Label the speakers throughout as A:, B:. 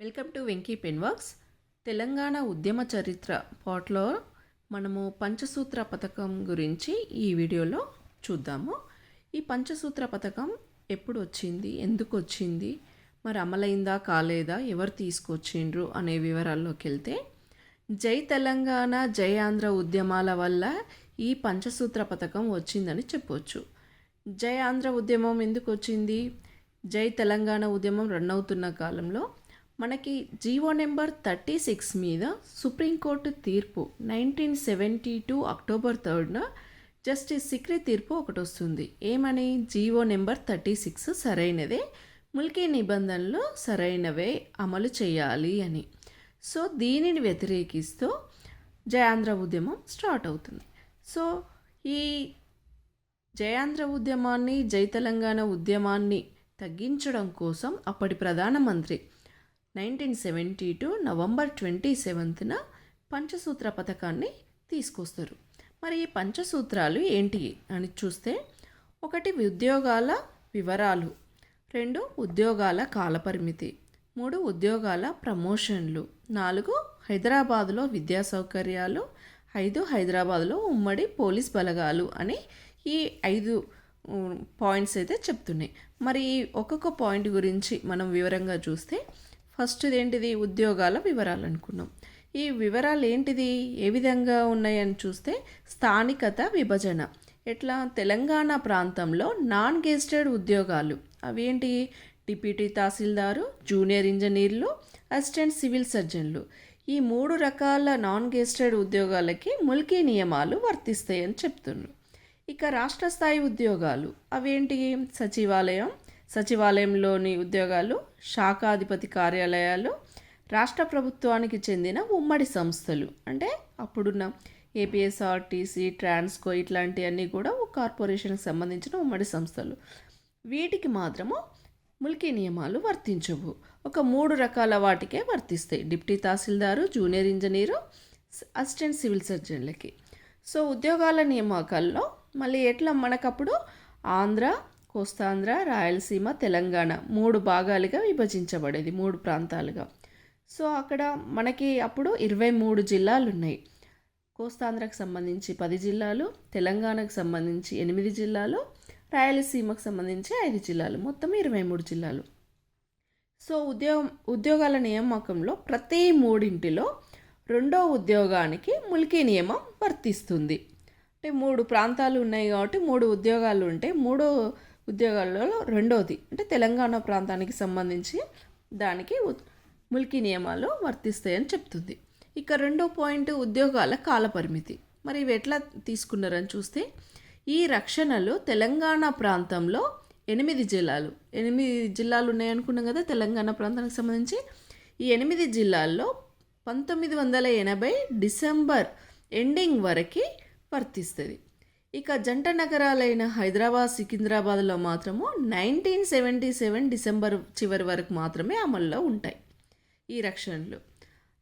A: Welcome to Venky pen works. Telangana ఉద్యమ చరిత్ర పాట్లో మనము పంచసూత్ర పథకం గురించి ఈ వీడియోలో చూద్దాము. ఈ పంచసూత్ర పథకం ఎప్పుడు వచ్చింది? ఎందుకు వచ్చింది? మరి అమలైందా? కాలేదా? ఎవరు తీసుకొచ్చిండ్రు? అనే వివరాల్లోకి వెళ్తే జై తెలంగాణ జై ఆంధ్ర ఉద్యమాల వల్ల ఈ పంచసూత్ర పథకం వచ్చిందని చెప్పొచ్చు. జై ఆంధ్ర ఉద్యమం ఎందుకు వచ్చింది? జై తెలంగాణ ఉద్యమం రన్ అవుతున్న కాలంలో మనకి జీవో నెంబర్ థర్టీ సిక్స్ మీద సుప్రీంకోర్టు తీర్పు నైన్టీన్ సెవెంటీ టూ అక్టోబర్ థర్డ్న జస్టిస్ సిక్రీ తీర్పు ఒకటి వస్తుంది. ఏమని? జీవో నెంబర్ థర్టీ సిక్స్ సరైనదే ముల్కీ నిబంధనలు సరైనవే అమలు చేయాలి అని. సో దీనిని వ్యతిరేకిస్తూ జయాంధ్ర ఉద్యమం స్టార్ట్ అవుతుంది. సో ఈ జయాంధ్ర ఉద్యమాన్ని జై తెలంగాణ ఉద్యమాన్ని తగ్గించడం కోసం అప్పటి ప్రధానమంత్రి nineteen seventy two November twenty సెవెంత్న పంచసూత్ర పథకాన్ని తీసుకొస్తారు. మరి ఈ పంచసూత్రాలు ఏంటి అని చూస్తే ఒకటి ఉద్యోగాల వివరాలు రెండు ఉద్యోగాల కాలపరిమితి మూడు ఉద్యోగాల ప్రమోషన్లు నాలుగు హైదరాబాదులో విద్యా సౌకర్యాలు ఐదు హైదరాబాద్లో ఉమ్మడి పోలీస్ బలగాలు అని ఈ ఐదు పాయింట్స్ అయితే చెప్తున్నాయి. మరి ఈ ఒక్కొక్క పాయింట్ గురించి మనం వివరంగా చూస్తే ఫస్ట్ది ఏంటిది ఉద్యోగాల వివరాలు అనుకున్నాం ఈ వివరాలు ఏంటిది ఏ విధంగా ఉన్నాయని చూస్తే స్థానికత విభజన. ఎట్లా? తెలంగాణ ప్రాంతంలో నాన్ గెస్టెడ్ ఉద్యోగాలు. అవి ఏంటి డిప్యూటీ తహసీల్దారు జూనియర్ ఇంజనీర్లు అసిస్టెంట్ సివిల్ సర్జన్లు. ఈ మూడు రకాల నాన్ గెస్టెడ్ ఉద్యోగాలకి ముల్కీ నియమాలు వర్తిస్తాయని చెప్తున్నారు. ఇక రాష్ట్ర స్థాయి ఉద్యోగాలు. అవేంటి? సచివాలయం సచివాలయంలోని ఉద్యోగాలు శాఖాధిపతి కార్యాలయాలు రాష్ట్ర ప్రభుత్వానికి చెందిన ఉమ్మడి సంస్థలు. అంటే అప్పుడున్న ఏపీఎస్ఆర్టీసీ ట్రాన్స్కో ఇట్లాంటివన్నీ కూడా ఒక కార్పొరేషన్కి సంబంధించిన ఉమ్మడి సంస్థలు. వీటికి మాత్రము ముల్కీ నియమాలు వర్తించవు. ఒక మూడు రకాల వాటికే వర్తిస్తాయి. Deputy tahsildar junior engineer assistant civil సర్జన్లకి. So ఉద్యోగాల నియామకాల్లో మళ్ళీ ఎట్లా మనకప్పుడు ఆంధ్ర కోస్తాంధ్ర రాయలసీమ తెలంగాణ మూడు భాగాలుగా విభజించబడేది మూడు ప్రాంతాలుగా. సో అక్కడ మనకి అప్పుడు ఇరవై మూడు జిల్లాలు ఉన్నాయి కోస్తాంధ్రకు సంబంధించి పది జిల్లాలు తెలంగాణకు సంబంధించి ఎనిమిది జిల్లాలు రాయలసీమకు సంబంధించి ఐదు జిల్లాలు మొత్తం ఇరవై మూడు జిల్లాలు. సో ఉద్యోగం ఉద్యోగాల నియామకంలో ప్రతి మూడింటిలో రెండో ఉద్యోగానికి ముల్కీ నియమం వర్తిస్తుంది. అంటే మూడు ప్రాంతాలు ఉన్నాయి కాబట్టి మూడు ఉద్యోగాలు ఉంటే మూడో ఉద్యోగాలలో రెండోది అంటే తెలంగాణ ప్రాంతానికి సంబంధించి దానికి ఉ- ముల్కీ నియమాలు వర్తిస్తాయని చెప్తుంది. ఇక రెండో పాయింట్ ఉద్యోగాల కాలపరిమితి. మరి ఇవి ఎట్లా తీసుకున్నారని చూస్తే ఈ రక్షణలు తెలంగాణ ప్రాంతంలో ఎనిమిది జిల్లాలు ఎనిమిది జిల్లాలు ఉన్నాయనుకున్నాం కదా తెలంగాణ ప్రాంతానికి సంబంధించి ఈ ఎనిమిది జిల్లాల్లో పంతొమ్మిది వందల ఎనభై డిసెంబర్ ఎండింగ్ వరకు వర్తిస్తుంది. ఇక జంట నగరాలైన హైదరాబాద్ సికింద్రాబాద్లో మాత్రము నైన్టీన్ సెవెంటీ సెవెన్ డిసెంబర్ చివరి వరకు మాత్రమే అమల్లో ఉంటాయి ఈ రక్షణలు.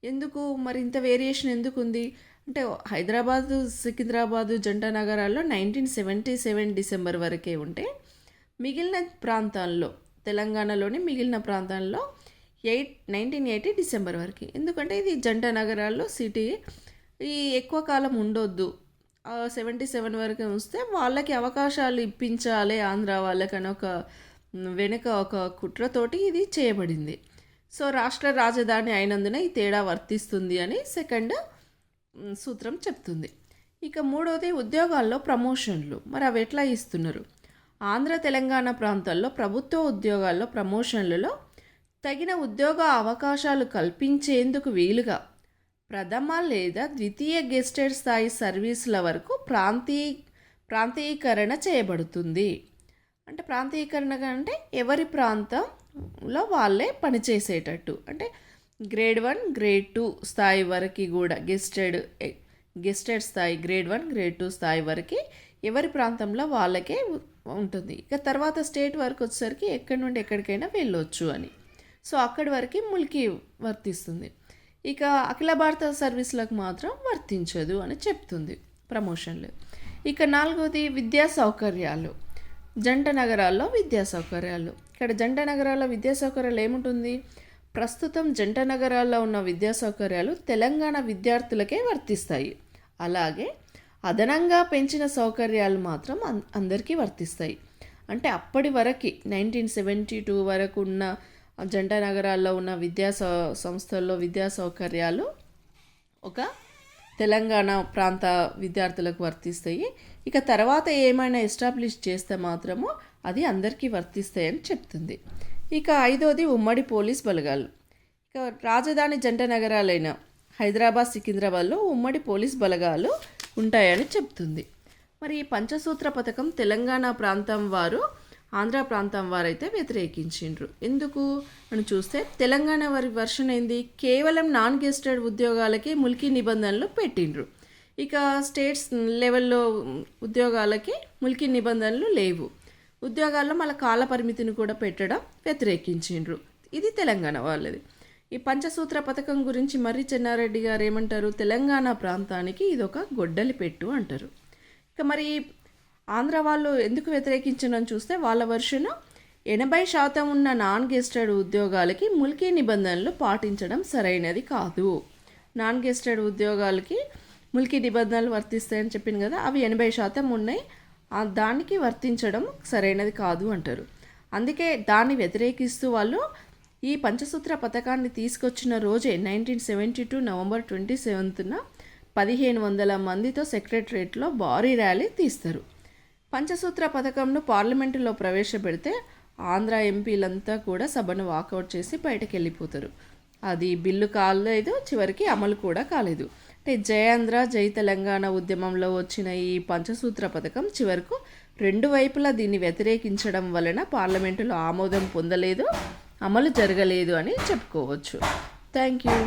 A: ఎందుకు? మరి ఇంత వేరియేషన్ ఎందుకు ఉంది అంటే హైదరాబాద్ సికింద్రాబాద్ జంట నగరాల్లో నైన్టీన్ సెవెంటీ సెవెన్ డిసెంబర్ వరకే ఉంటే మిగిలిన ప్రాంతాల్లో తెలంగాణలోని మిగిలిన ప్రాంతాల్లో ఎయిట్ నైన్టీన్ ఎయిటీ డిసెంబర్ వరకు. ఎందుకంటే ఇది జంట నగరాల్లో సిటీ ఈ ఎక్కువ కాలం ఉండొద్దు. సెవెంటీ సెవెన్ వరకు వస్తే వాళ్ళకి అవకాశాలు ఇప్పించాలి ఆంధ్ర వాళ్ళకని ఒక వెనుక ఒక కుట్రతోటి ఇది చేయబడింది. సో రాష్ట్ర రాజధాని అయినందున ఈ తేడా వర్తిస్తుంది అని సెకండ్ సూత్రం చెప్తుంది. ఇక మూడవది ఉద్యోగాల్లో ప్రమోషన్లు. మరి అవి ఎట్లా ఇస్తున్నారు? ఆంధ్ర తెలంగాణ ప్రాంతాల్లో ప్రభుత్వ ఉద్యోగాల్లో ప్రమోషన్లలో తగిన ఉద్యోగ అవకాశాలు కల్పించేందుకు వీలుగా ప్రథమ లేదా ద్వితీయ గెస్టెడ్ స్థాయి సర్వీసుల వరకు ప్రాంతీయ ప్రాంతీకరణ చేయబడుతుంది. అంటే ప్రాంతీకరణ అంటే ఎవరి ప్రాంతంలో వాళ్ళే పనిచేసేటట్టు. అంటే గ్రేడ్ వన్ గ్రేడ్ టూ స్థాయి వరకు కూడా గెస్టెడ్ గెస్టెడ్ స్థాయి గ్రేడ్ వన్ గ్రేడ్ టూ స్థాయి వరకు ఎవరి ప్రాంతంలో వాళ్ళకే ఉంటుంది. ఇక తర్వాత స్టేట్ వరకు వచ్చేసరికి ఎక్కడి నుండి ఎక్కడికైనా వెళ్ళొచ్చు అని. సో అక్కడి వరకు ములికి వర్తిస్తుంది. ఇక అఖిల భారత సర్వీసులకు మాత్రం వర్తించదు అని చెప్తుంది ప్రమోషన్లు. ఇక నాలుగోది విద్యా సౌకర్యాలు. జంట నగరాల్లో విద్యా సౌకర్యాలు. ఇక్కడ జంట నగరాల్లో విద్యా సౌకర్యాలు ఏముంటుంది? ప్రస్తుతం జంట నగరాల్లో ఉన్న విద్యా సౌకర్యాలు తెలంగాణ విద్యార్థులకే వర్తిస్తాయి. అలాగే అదనంగా పెంచిన సౌకర్యాలు మాత్రం అందరికీ వర్తిస్తాయి. అంటే అప్పటి వరకు నైన్టీన్ సెవెంటీ టూ వరకు ఉన్న జంట నగరాల్లో ఉన్న విద్యా సంస్థల్లో విద్యా సౌకర్యాలు ఒక తెలంగాణ ప్రాంత విద్యార్థులకు వర్తిస్తాయి. ఇక తర్వాత ఏమైనా ఎస్టాబ్లిష్ చేస్తే మాత్రము అది అందరికీ వర్తిస్తాయని చెప్తుంది. ఇక ఐదోది ఉమ్మడి పోలీస్ బలగాలు. ఇక రాజధాని జంట నగరాలైన హైదరాబాద్ సికింద్రాబాద్లో ఉమ్మడి పోలీస్ బలగాలు ఉంటాయని చెప్తుంది. మరి ఈ పంచసూత్ర పథకం తెలంగాణ ప్రాంతం వారు ఆంధ్ర ప్రాంతం వారైతే వ్యతిరేకించిండ్రు. ఎందుకు? అని చూస్తే తెలంగాణ వారి వర్షన్ ఏంది? కేవలం నాన్ గెస్టెడ్ ఉద్యోగాలకే ముల్కీ నిబంధనలు పెట్టిండ్రు. ఇక స్టేట్స్ లెవెల్లో ఉద్యోగాలకి ముల్కీ నిబంధనలు లేవు. ఉద్యోగాల్లో మళ్ళీ కాల పరిమితిని కూడా పెట్టడం వ్యతిరేకించిండ్రు. ఇది తెలంగాణ వాళ్ళది. ఈ పంచసూత్ర పథకం గురించి మర్రి చెన్నారెడ్డి గారు ఏమంటారు? తెలంగాణ ప్రాంతానికి ఇది ఒక గొడ్డలి పెట్టు అంటారు. ఇక మరి ఆంధ్ర వాళ్ళు ఎందుకు వ్యతిరేకించడం చూస్తే వాళ్ళ వర్షను ఎనభై శాతం ఉన్న నాన్ గెస్టెడ్ ఉద్యోగాలకి ముల్కీ నిబంధనలు పాటించడం సరైనది కాదు. నాన్ గెస్టెడ్ ఉద్యోగాలకి ముల్కీ నిబంధనలు వర్తిస్తాయని చెప్పింది కదా అవి ఎనభై శాతం ఉన్నాయి. దానికి వర్తించడం సరైనది కాదు అంటారు. అందుకే దాన్ని వ్యతిరేకిస్తూ వాళ్ళు ఈ పంచసూత్ర పథకాన్ని తీసుకొచ్చిన రోజే nineteen seventy two November twenty సెవెంత్న పదిహేను వందల మందితో సెక్రటరేట్లో భారీ ర్యాలీ తీస్తారు. పంచసూత్ర పథకంను పార్లమెంటులో ప్రవేశపెడితే ఆంధ్ర ఎంపీలంతా కూడా సభను వాకౌట్ చేసి బయటకు వెళ్ళిపోతారు అది బిల్లు కాలేదు చివరికి అమలు కూడా కాలేదు. అంటే జయాంధ్ర జై తెలంగాణ ఉద్యమంలో వచ్చిన ఈ పంచసూత్ర పథకం చివరకు రెండు వైపులా దీన్ని వ్యతిరేకించడం వలన పార్లమెంటులో ఆమోదం పొందలేదు అమలు జరగలేదు అని చెప్పుకోవచ్చు. Thank you.